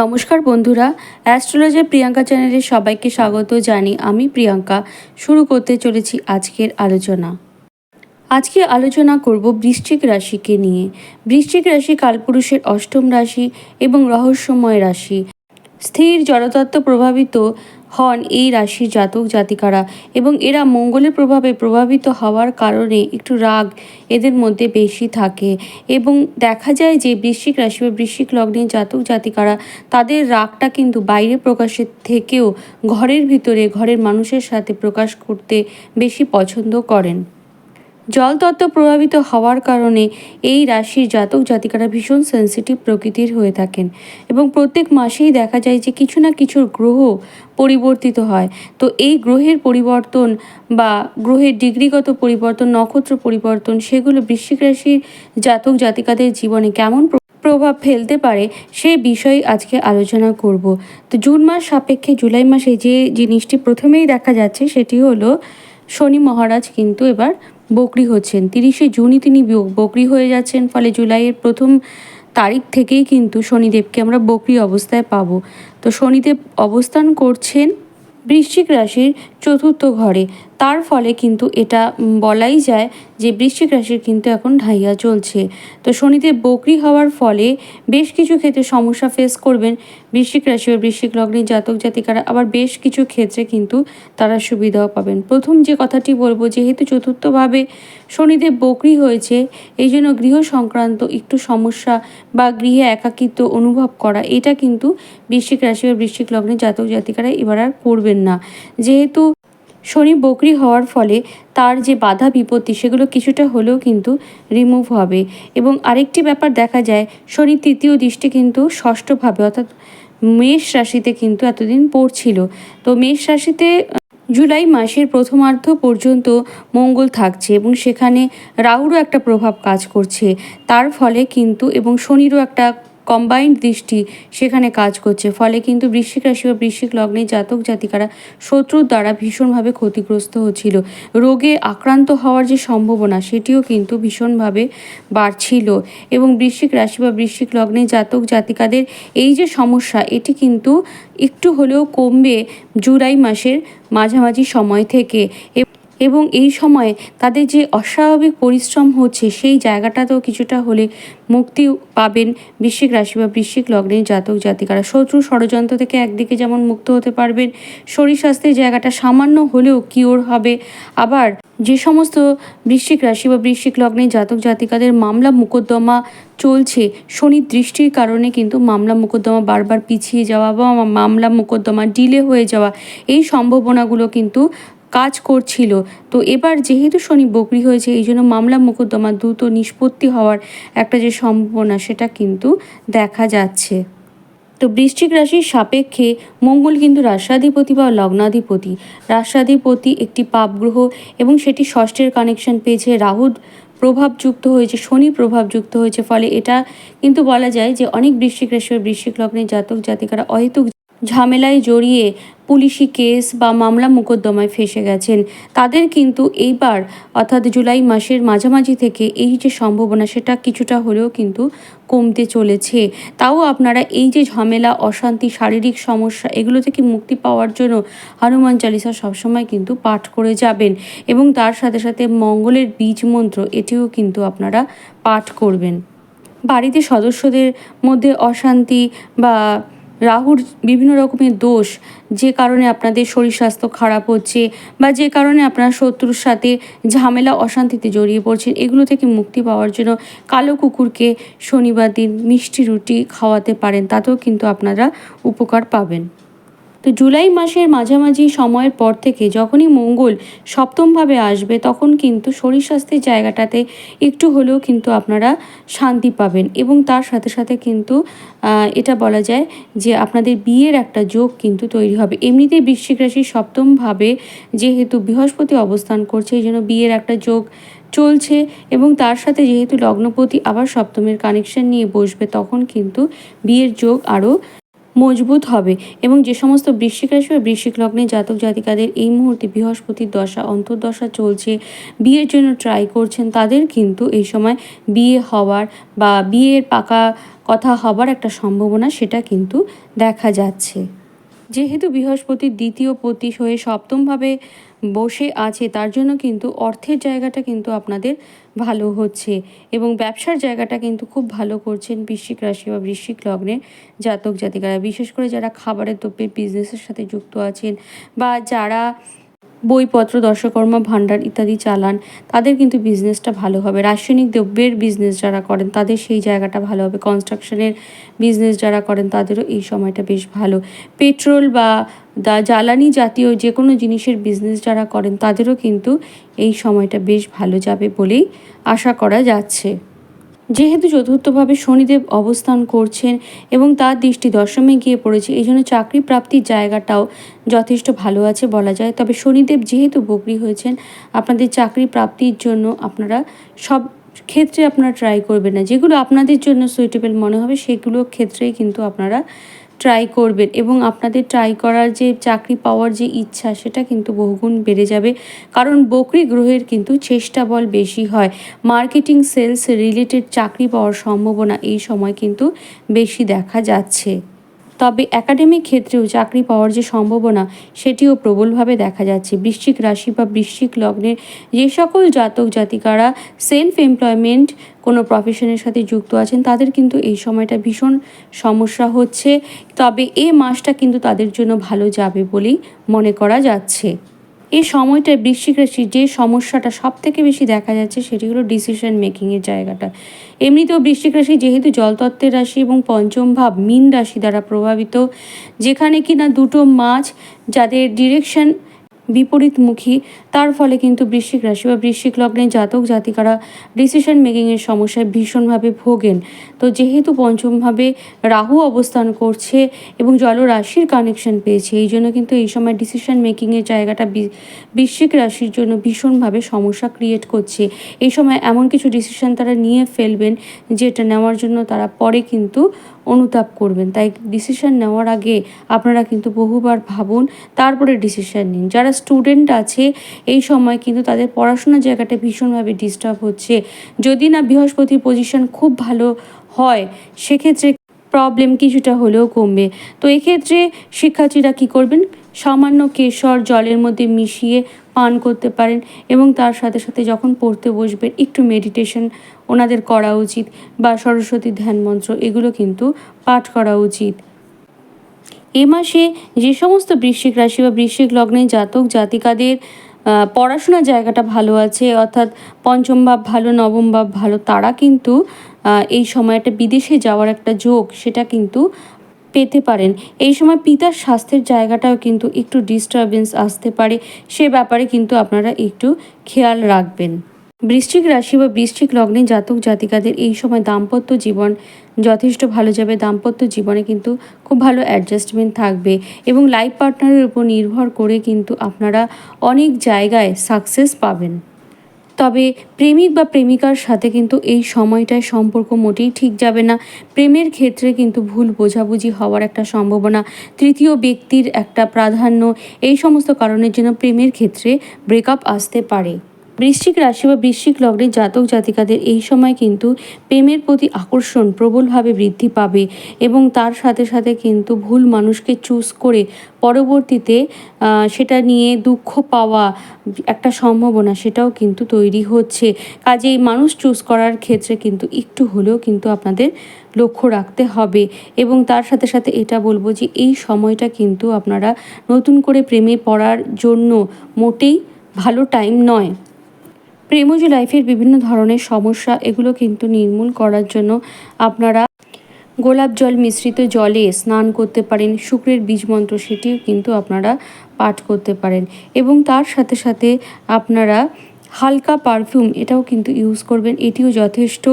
নমস্কার বন্ধুরা, অ্যাস্ট্রোলজার প্রিয়াঙ্কা চ্যানেলে সবাইকে স্বাগত জানি আমি প্রিয়াঙ্কা। শুরু করতে চলেছি আজকের আলোচনা। আজকে আলোচনা করব বৃশ্চিক রাশিকে নিয়ে। বৃশ্চিক রাশি কালপুরুষের অষ্টম রাশি এবং রহস্যময় রাশি। স্থির জড়তত্ত্ব প্রভাবিত হন এই রাশির জাতক জাতিকারা এবং এরা মঙ্গলের প্রভাবে প্রভাবিত হওয়ার কারণে একটু রাগ এদের মধ্যে বেশি থাকে। এবং দেখা যায় যে বৃশ্চিক রাশি বা বৃশ্চিক লগ্নের জাতক জাতিকারা তাদের রাগটা কিন্তু বাইরে প্রকাশের থেকেও ঘরের ভিতরে, ঘরের মানুষের সাথে প্রকাশ করতে বেশি পছন্দ করেন। জলতত্ত্ব প্রভাবিত হওয়ার কারণে এই রাশির জাতক জাতিকারা ভীষণ সেন্সিটিভ প্রকৃতির হয়ে থাকেন এবং প্রত্যেক মাসেই দেখা যায় যে কিছু না কিছুর গ্রহ পরিবর্তিত হয়। তো এই গ্রহের পরিবর্তন বা গ্রহের ডিগ্রিগত পরিবর্তন, নক্ষত্র পরিবর্তন সেগুলো বৃশ্চিক রাশির জাতক জাতিকাদের জীবনে কেমন প্রভাব ফেলতে পারে সেই বিষয়ে আজকে আলোচনা করব। তো জুন মাস সাপেক্ষে জুলাই মাসে যে জিনিসটি প্রথমেই দেখা যাচ্ছে সেটি হলো শনি মহারাজ কিন্তু এবার বকরি হচ্ছেন। তিরিশে জুনই তিনি বকরি হয়ে যাচ্ছেন, ফলে জুলাইয়ের প্রথম তারিখ থেকেই কিন্তু শনিদেবকে আমরা বকরি অবস্থায় পাবো। তো শনিদেব অবস্থান করছেন বৃশ্চিক রাশির চতুর্থ ঘরে। তার ফলে কিন্তু এটা বলাই যায় যে বৃশ্চিক রাশির কিন্তু এখন ঢাইয়া চলছে। তো শনিদেব বকরি হওয়ার ফলে বেশ কিছু ক্ষেত্রে সমস্যা ফেস করবেন। বৃশ্চিক রাশি বা বৃশ্চিক লগ্নের জাতক জাতিকারা আবার বেশ কিছু ক্ষেত্রে কিন্তু তারা সুবিধাও পাবেন। প্রথম যে কথাটি বলব, যেহেতু চতুর্থভাবে শনিদেব বকরি হয়েছে, এই জন্য গৃহ সংক্রান্ত একটু সমস্যা বা গৃহে একাকিত্ব অনুভব করা, এটা কিন্তু বৃশ্চিক রাশি বা বৃশ্চিক লগ্নের জাতক জাতিকারা এবার আর করবেন না। যেহেতু শনি বকরি হওয়ার ফলে তার যে বাধা বিপত্তি সেগুলো কিছুটা হলেও কিন্তু রিমুভ হবে। এবং আরেকটি ব্যাপার দেখা যায়, শনি তৃতীয় দৃষ্টি কিন্তু ষষ্ঠভাবে, অর্থাৎ মেষ রাশিতে কিন্তু এতদিন পড়ছিল। তো মেষ রাশিতে জুলাই মাসের প্রথমার্ধ পর্যন্ত মঙ্গল থাকছে এবং সেখানে রাহুরও একটা প্রভাব কাজ করছে। তার ফলে কিন্তু, এবং শনিরও একটা কম্বাইন্ড দৃষ্টি সেখানে কাজ করছে। ফলে কিন্তু বৃশ্চিক রাশি বা বৃশ্চিক লগ্নে জাতক জাতিকারা শত্রুর দ্বারা ভীষণভাবে ক্ষতিগ্রস্ত হচ্ছিল। রোগে আক্রান্ত হওয়ার যে সম্ভাবনা, সেটিও কিন্তু ভীষণভাবে বাড়ছিল এবং বৃশ্চিক রাশি বা বৃশ্চিক লগ্নে জাতক জাতিকাদের এই যে সমস্যা, এটি কিন্তু একটু হলেও কমবে জুলাই মাসের মাঝামাঝি সময় থেকে। এবং এই সময়ে তাদের যে অস্বাভাবিক পরিশ্রম হচ্ছে, সেই জায়গাটাতেও কিছুটা হলে মুক্তি পাবেন বৃশ্চিক রাশি বা বৃশ্চিক লগ্নের জাতক জাতিকারা। শত্রু ষড়যন্ত্র থেকে একদিকে যেমন মুক্ত হতে পারবেন, শরীর স্বাস্থ্যের জায়গাটা সামান্য হলেও কিওর হবে। আবার যে সমস্ত বৃশ্চিক রাশি বা বৃশ্চিক লগ্নে জাতক জাতিকাদের মামলা মোকদ্দমা চলছে শনির দৃষ্টির কারণে কিন্তু মামলা মোকদ্দমা বারবার পিছিয়ে যাওয়া বা মামলা মোকদ্দমা ডিলে হয়ে যাওয়া, এই সম্ভাবনাগুলো কিন্তু কাজ করছিল। তো এবার যেহেতু শনি বকরি হয়েছে, এই জন্য মামলা মোকদ্দমা দ্রুত নিষ্পত্তি হওয়ার একটা যে সম্ভাবনা, সেটা কিন্তু দেখা যাচ্ছে। তো বৃশ্চিক রাশির সাপেক্ষে মঙ্গল কিন্তু রাষ্ট্রাধিপতি বা লগ্নাধিপতি। রাষ্ট্রাধিপতি একটি পাপ গ্রহ এবং সেটি ষষ্ঠের কানেকশন পেয়েছে। রাহুর প্রভাবযুক্ত হয়েছে, শনি প্রভাবযুক্ত হয়েছে, ফলে এটা কিন্তু বলা যায় যে অনেক বৃশ্চিক রাশি বৃশ্চিক লগ্নের জাতক জাতিকারা অহেতুক ঝামেলায় জড়িয়ে পুলিশি কেস বা মামলা মোকদ্দমায় ফেসে গেছেন। তাদের কিন্তু এইবার, অর্থাৎ জুলাই মাসের মাঝামাঝি থেকে এই যে সম্ভাবনা, সেটা কিছুটা হলেও কিন্তু কমতে চলেছে। তাও আপনারা এই যে ঝামেলা, অশান্তি, শারীরিক সমস্যা, এগুলো থেকে মুক্তি পাওয়ার জন্য হনুমান চালিসা সবসময় কিন্তু পাঠ করে যাবেন এবং তার সাথে সাথে মঙ্গলের বীজ মন্ত্র, এটিও কিন্তু আপনারা পাঠ করবেন। বাড়িতে সদস্যদের মধ্যে অশান্তি বা রাহুর বিভিন্ন রকমের দোষ, যে কারণে আপনাদের শরীর স্বাস্থ্য খারাপ হচ্ছে বা যে কারণে আপনার শত্রুর সাথে ঝামেলা, অশান্তিতে জড়িয়ে পড়ছেন, এগুলো থেকে মুক্তি পাওয়ার জন্য কালো কুকুরকে শনিবার দিন মিষ্টি রুটি খাওয়াতে পারেন, তাতেও কিন্তু আপনারা উপকার পাবেন। তো জুলাই মাসের মাঝামাঝি সময়ের পর থেকে যখনই মঙ্গল সপ্তমভাবে আসবে, তখন কিন্তু শরীর স্বাস্থ্যের জায়গাটাতে একটু হলেও কিন্তু আপনারা শান্তি পাবেন। এবং তার সাথে সাথে কিন্তু এটা বলা যায় যে আপনাদের বিয়ের একটা যোগ কিন্তু তৈরি হবে। এমনিতেই বৃশ্চিক রাশির সপ্তমভাবে যেহেতু বৃহস্পতি অবস্থান করছে, এই জন্য বিয়ের একটা যোগ চলছে এবং তার সাথে যেহেতু লগ্নপতি আবার সপ্তমের কানেকশন নিয়ে বসবে, তখন কিন্তু বিয়ের যোগ আরও মজবুত হবে এবং যে সমস্ত বৃশ্চিক রাশি বা বৃশ্চিক লগ্নে জাতক জাতিকাদের এই মুহূর্তে বৃহস্পতির দশা, অন্তর্দশা চলছে। বিয়ের জন্য ট্রাই করছেন তাদের কিন্তু এই সময় বিয়ে হওয়ার বা বিয়ের পাকা কথা হবার একটা সম্ভাবনা সেটা কিন্তু দেখা যাচ্ছে। যেহেতু বৃহস্পতির দ্বিতীয় পতি হয়ে সপ্তমভাবে বসে আছে, তার জন্য কিন্তু অর্থের জায়গাটা কিন্তু আপনাদের ভালো হচ্ছে এবং ব্যবসার জায়গাটা কিন্তু খুব ভালো করছেন বৃশ্চিক রাশি বা বৃশ্চিক লগ্নের জাতক জাতিকারা। বিশেষ করে যারা খাবারের দ্রব্যের বিজনেসের সাথে যুক্ত আছেন বা যারা বইপত্র, দর্শকর্ম, ভাণ্ডার ইত্যাদি চালান, তাদের কিন্তু বিজনেসটা ভালো হবে। রাসায়নিক দ্রব্যের বিজনেস যারা করেন, তাদের সেই জায়গাটা ভালো হবে। কনস্ট্রাকশনের বিজনেস যারা করেন, তাদেরও এই সময়টা বেশ ভালো। পেট্রোল বা দা, জ্বালানি জাতীয় যে কোনো জিনিসের বিজনেস যারা করেন, তাদেরও কিন্তু এই সময়টা বেশ ভালো যাবে বলেই আশা করা যাচ্ছে। যেহেতু চতুর্থভাবে শনিদেব অবস্থান করছেন এবং তার দৃষ্টি দশমে গিয়ে পড়েছে, এই জন্য চাকরি প্রাপ্তির জায়গাটাও যথেষ্ট ভালো আছে বলা যায়। তবে শনিদেব যেহেতু বকরি হয়েছেন, আপনাদের চাকরি প্রাপ্তির জন্য আপনারা সব ক্ষেত্রে আপনারা ট্রাই করবেন না। যেগুলো আপনাদের জন্য সুইটেবল মনে হবে, সেগুলো ক্ষেত্রেই কিন্তু আপনারা ট্রাই করবেন এবং আপনাদের ট্রাই করার যে চাকরি পাওয়ার যে ইচ্ছা, সেটা কিন্তু বহুগুণ বেড়ে যাবে। কারণ বকরি গ্রহের কিন্তু চেষ্টা বল বেশি হয়। মার্কেটিং সেলস রিলেটেড চাকরি পাওয়ার সম্ভাবনা এই সময় কিন্তু বেশি দেখা যাচ্ছে। তবে একাডেমিক ক্ষেত্রেও চাকরি পাওয়ার যে সম্ভাবনা, সেটিও প্রবলভাবে দেখা যাচ্ছে। বৃশ্চিক রাশি বা বৃশ্চিক লগ্নের যে সকল জাতক জাতিকারা সেলফ এমপ্লয়মেন্ট কোনো প্রফেশনের সাথে যুক্ত আছেন, তাদের কিন্তু এই সময়টা ভীষণ সমস্যা হচ্ছে। তবে এ মাসটা কিন্তু তাদের জন্য ভালো যাবে বলেই মনে করা যাচ্ছে। এই সময়টায় বৃশ্চিক রাশি যে সমস্যাটা সব থেকে বেশি দেখা যাচ্ছে সেটি হলো ডিসিশন মেকিংয়ের জায়গাটা। এমনিতেও বৃশ্চিক রাশি যেহেতু জলতত্ত্বের রাশি এবং পঞ্চম ভাব মীন রাশি দ্বারা প্রভাবিত, যেখানে কিনা দুটো মাছ যাদের ডিরেকশন বিপরীতমুখী। তার ফলে কিন্তু বৃশ্চিক রাশি বা বৃশ্চিক লগ্নে জাতক জাতিকারা ডিসিশন মেকিংয়ের সমস্যায় ভীষণভাবে ভোগেন। তো যেহেতু পঞ্চমভাবে রাহু অবস্থান করছে এবং জলরাশির কানেকশন পেয়েছে, এই জন্য কিন্তু এই সময় ডিসিশন মেকিংয়ের জায়গাটা বৃশ্চিক রাশির জন্য ভীষণভাবে সমস্যা ক্রিয়েট করছে। এই সময় এমন কিছু ডিসিশন তারা নিয়ে ফেলবেন, যেটা নেওয়ার জন্য তারা পরে কিন্তু অনুতাপ করবেন। তাই ডিসিশন নেওয়ার আগে আপনারা কিন্তু বহুবার ভাবুন, তারপরে ডিসিশন নিন। যারা স্টুডেন্ট আছে, এই সময় কিন্তু তাদের পড়াশোনার জায়গাটা ভীষণভাবে ডিস্টার্ব হচ্ছে। যদি না বৃহস্পতির পজিশন খুব ভালো হয়, সেক্ষেত্রে প্রবলেম কিছুটা হলেও কমবে। তো এক্ষেত্রে শিক্ষার্থীরা কী করবেন? সামান্য কেশর জলের মধ্যে মিশিয়ে পান করতে পারেন এবং তার সাথে সাথে যখন পড়তে বসবেন, একটু মেডিটেশন ওনাদের করা উচিত বা সরস্বতী ধ্যান মন্ত্র, এগুলো কিন্তু পাঠ করা উচিত। এ মাসে যে সমস্ত বৃশ্চিক রাশি বা বৃশ্চিক লগ্নে জাতক জাতিকাদের পড়াশোনার জায়গাটা ভালো আছে, অর্থাৎ পঞ্চম ভাব ভালো, নবম ভাব ভালো, তারা কিন্তু এই সময়টা বিদেশে যাওয়ার একটা যোগ, সেটা কিন্তু পেতে পারেন। এই সময় পিতার স্বাস্থ্যের জায়গাটাও কিন্তু একটু ডিস্টারবেন্স আসতে পারে। সে ব্যাপারে কিন্তু আপনারা একটু খেয়াল রাখবেন। বৃশ্চিক রাশি বা বৃশ্চিক লগ্নে জাতক জাতিকাদের এই সময় দাম্পত্য জীবন যথেষ্ট ভালো যাবে। দাম্পত্য জীবনে কিন্তু খুব ভালো অ্যাডজাস্টমেন্ট থাকবে এবং লাইফ পার্টনারের উপর নির্ভর করে কিন্তু আপনারা অনেক জায়গায় সাকসেস পাবেন। তবে প্রেমিক বা প্রেমিকার সাথে কিন্তু এই সময়টায় সম্পর্ক মোটেই ঠিক যাবে না। প্রেমের ক্ষেত্রে কিন্তু ভুল বোঝাবুঝি হওয়ার একটা সম্ভাবনা। তৃতীয় ব্যক্তির একটা প্রাধান্য এই সমস্ত কারণের জন্য প্রেমের ক্ষেত্রে ব্রেকআপ আসতে পারে। বৃশ্চিক রাশি বা বৃশ্চিক লগ্নের জাতক জাতিকাদের এই সময় কিন্তু প্রেমের প্রতি আকর্ষণ প্রবলভাবে বৃদ্ধি পাবে এবং তার সাথে সাথে কিন্তু ভুল মানুষকে চুজ করে পরবর্তীতে সেটা নিয়ে দুঃখ পাওয়া একটা সম্ভাবনা সেটাও কিন্তু তৈরি হচ্ছে। কাজেই মানুষ চুজ করার ক্ষেত্রে কিন্তু একটু হলেও কিন্তু আপনাদের লক্ষ্য রাখতে হবে এবং তার সাথে সাথে এটা বলব যে এই সময়টা কিন্তু আপনারা নতুন করে প্রেমে পড়ার জন্য মোটেই ভালো টাইম নয়। প্রেমজ লাইফের বিভিন্ন ধরনের সমস্যা, এগুলো কিন্তু নির্মূল করার জন্য আপনারা গোলাপ জল মিশ্রিত জলে স্নান করতে পারেন, শুক্রের বীজ মন্ত্র সেটিও কিন্তু আপনারা পাঠ করতে পারেন। এবং তার সাথে সাথে আপনারা হালকা পারফিউম এটাও কিন্তু ইউজ করবেন, এটিও যথেষ্ট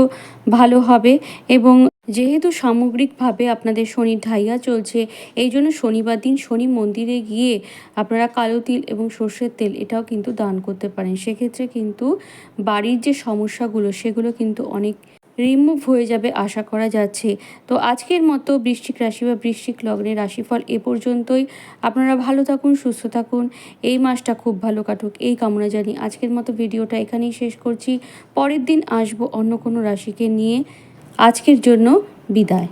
ভালো হবে এবং যেহেতু সামগ্রিকভাবে আপনাদের শনির ঢাইয়া চলছে, এই জন্য শনিবার দিন শনি মন্দিরে গিয়ে আপনারা কালো তিল এবং সর্ষের তেল এটাও কিন্তু দান করতে পারেন। সেক্ষেত্রে কিন্তু বাড়ির যে সমস্যাগুলো, সেগুলো কিন্তু অনেক রিমুভ হয়ে যাবে আশা করা যাচ্ছে। তো আজকের মতো বৃশ্চিক রাশি বা বৃষ্টিক লগ্নের রাশিফল এ পর্যন্তই। আপনারা ভালো থাকুন, সুস্থ থাকুন। এই মাসটা খুব ভালো কাটুক। এই কামনা জানি আজকের মতো ভিডিওটা এখানেই শেষ করছি। পরের দিন আসব অন্য কোনো রাশিকে নিয়ে। আজকের জন্য বিদায়।